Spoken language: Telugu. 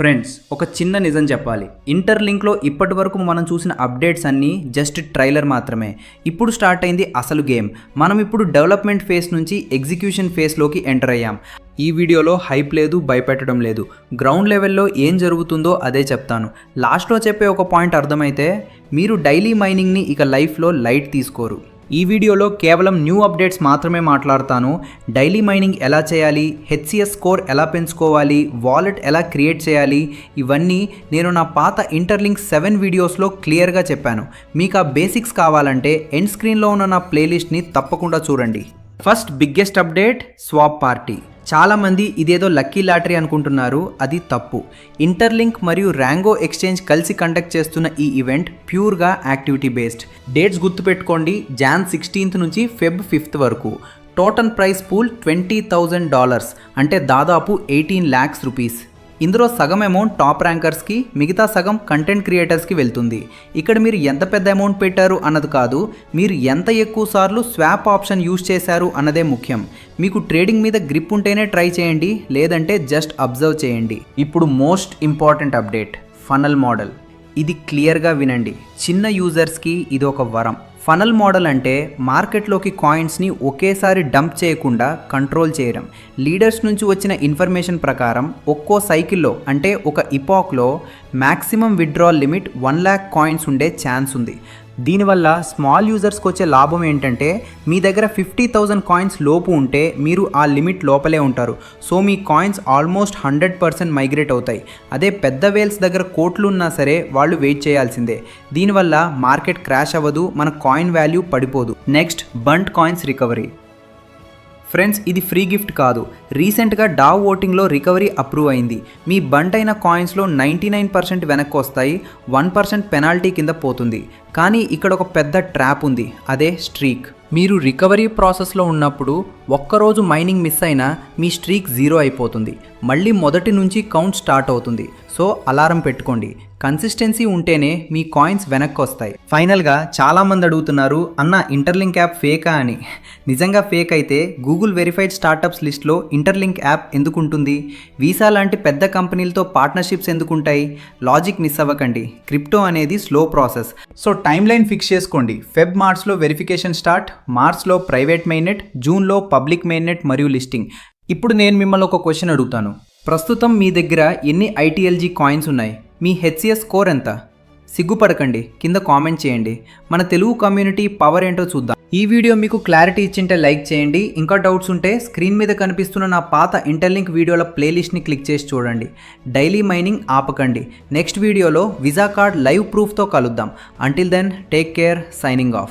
ఫ్రెండ్స్ ఒక చిన్న నిజం చెప్పాలి. ఇంటర్లింక్లో ఇప్పటి వరకు మనం చూసిన అప్డేట్స్ అన్నీ జస్ట్ ట్రైలర్ మాత్రమే. ఇప్పుడు స్టార్ట్ అయింది అసలు గేమ్. మనం ఇప్పుడు డెవలప్మెంట్ ఫేస్ నుంచి ఎగ్జిక్యూషన్ ఫేస్లోకి ఎంటర్ అయ్యాం. ఈ వీడియోలో హైప్ లేదు భయపెట్టడం లేదు. గ్రౌండ్ లెవెల్లో ఏం జరుగుతుందో అదే చెప్తాను. లాస్ట్లో చెప్పే ఒక పాయింట్ అర్థమైతే మీరు డైలీ మైనింగ్ని ఇక లైఫ్లో లైట్ తీసుకోరు. ఈ వీడియోలో కేవలం న్యూ అప్డేట్స్ మాత్రమే మాట్లాడతాను. డైలీ మైనింగ్ ఎలా చేయాలి? హెచ్సిఎస్ స్కోర్ ఎలా పెంచుకోవాలి? వాలెట్ ఎలా క్రియేట్ చేయాలి? ఇవన్నీ నేను నా పాత ఇంటర్లింక్ సెవెన్ వీడియోస్లో క్లియర్గా చెప్పాను. మీకు ఆ బేసిక్స్ కావాలంటే ఎండ్ స్క్రీన్లో ఉన్న నా ప్లేలిస్ట్ని తప్పకుండా చూడండి. First biggest update swap party. చాలామంది ఇదేదో లక్కీ లాటరీ అనుకుంటున్నారు అది తప్పు. ఇంటర్లింక్ మరియు ర్యాంగో ఎక్స్చేంజ్ కలిసి కండక్ట్ చేస్తున్న ఈ ఈవెంట్ ప్యూర్గా యాక్టివిటీ బేస్డ్ డేట్స్ గుర్తుపెట్టుకోండి జాన్ సిక్స్టీన్త్ నుంచి ఫెబ్ ఫిఫ్త్ వరకు. Total price pool twenty thousand dollars అంటే దాదాపు ఎయిటీన్ ల్యాక్స్ రూపీస్. ఇందులో సగం అమౌంట్ టాప్ ర్యాంకర్స్కి మిగతా సగం కంటెంట్ క్రియేటర్స్కి వెళ్తుంది. ఇక్కడ మీరు ఎంత పెద్ద అమౌంట్ పెట్టారు అన్నది కాదు మీరు ఎంత ఎక్కువ సార్లు స్వాప్ ఆప్షన్ యూజ్ చేశారు అన్నదే ముఖ్యం. మీకు ట్రేడింగ్ మీద గ్రిప్ ఉంటేనే ట్రై చేయండి లేదంటే జస్ట్ అబ్జర్వ్ చేయండి. ఇప్పుడు most important update funnel model ఇది క్లియర్గా వినండి. చిన్న యూజర్స్కి ఇది ఒక వరం. ఫనల్ మోడల్ అంటే మార్కెట్లోకి కాయిన్స్ని ఒకేసారి డంప్ చేయకుండా కంట్రోల్ చేయడం. లీడర్స్ నుంచి వచ్చిన ఇన్ఫర్మేషన్ ప్రకారం ఒక్కో సైకిల్లో అంటే ఒక ఇపాక్లో maximum withdrawal limit one lakh coins ఉండే ఛాన్స్ ఉంది. దీనివల్ల స్మాల్ యూజర్స్కి వచ్చే లాభం ఏంటంటే మీ దగ్గర ఫిఫ్టీ థౌజండ్ కాయిన్స్ లోపు ఉంటే మీరు ఆ లిమిట్ లోపలే ఉంటారు. సో మీ coins almost hundred percent migrate అవుతాయి. అదే పెద్ద వేల్స్ దగ్గర కోట్లు ఉన్నా సరే వాళ్ళు వెయిట్ చేయాల్సిందే. దీనివల్ల మార్కెట్ క్రాష్ అవ్వదు మన కాయిన్ వాల్యూ పడిపోదు. నెక్స్ట్ బంట్ కాయిన్స్ రికవరీ ఫ్రెండ్స్ ఇది ఫ్రీ గిఫ్ట్ కాదు. రీసెంట్గా డావ్ ఓటింగ్లో రికవరీ అప్రూవ్ అయింది. మీ బంట్ అయిన కాయిన్స్లో నైంటీ నైన్ పర్సెంట్ వెనక్కి వస్తాయి వన్ పర్సెంట్ పెనాల్టీ కింద పోతుంది. కానీ ఇక్కడ ఒక పెద్ద ట్రాప్ ఉంది అదే స్ట్రీక్. మీరు రికవరీ ప్రాసెస్లో ఉన్నప్పుడు ఒక్కరోజు మైనింగ్ మిస్ అయినా మీ స్ట్రీక్ జీరో అయిపోతుంది. మళ్ళీ మొదటి నుంచి కౌంట్ స్టార్ట్ అవుతుంది. సో అలారం పెట్టుకోండి. కన్సిస్టెన్సీ ఉంటేనే మీ కాయిన్స్ వెనక్కి వస్తాయి ఫైనల్గా చాలామంది అడుగుతున్నారు అన్న ఇంటర్లింక్ యాప్ ఫేకా అని. నిజంగా ఫేక్ అయితే గూగుల్ వెరిఫైడ్ స్టార్టప్స్ లిస్ట్లో ఇంటర్లింక్ యాప్ ఎందుకు ఉంటుంది వీసా లాంటి పెద్ద కంపెనీలతో పార్ట్నర్షిప్స్ ఎందుకు ఉంటాయి లాజిక్ మిస్ అవ్వకండి. క్రిప్టో అనేది slow process. So timeline fix చేసుకోండి. ఫెబ్ మార్చ్లో వెరిఫికేషన్ స్టార్ట్ మార్చ్లో ప్రైవేట్ మైనెట్ జూన్లో పబ్లిక్ మెయిన్నెట్ మరియు లిస్టింగ్. ఇప్పుడు నేను మిమ్మల్ని ఒక క్వశ్చన్ అడుగుతాను. ప్రస్తుతం మీ దగ్గర ఎన్ని ఐటీఎల్జీ కాయిన్స్ ఉన్నాయి? మీ హెచ్సిఎస్ స్కోర్ ఎంత? సిగ్గుపడకండి. కింద కామెంట్ చేయండి. మన తెలుగు కమ్యూనిటీ పవర్ ఏంటో చూద్దాం. ఈ వీడియో మీకు క్లారిటీ ఇచ్చింటే లైక్ చేయండి. ఇంకా డౌట్స్ ఉంటే స్క్రీన్ మీద కనిపిస్తున్న నా పాత ఇంటర్లింక్ వీడియోల ప్లేలిస్ట్ని క్లిక్ చేసి చూడండి. Daily mining ఆపకండి. నెక్స్ట్ వీడియోలో విజా కార్డ్ లైవ్ ప్రూఫ్తో కలుద్దాం. Until then take care signing off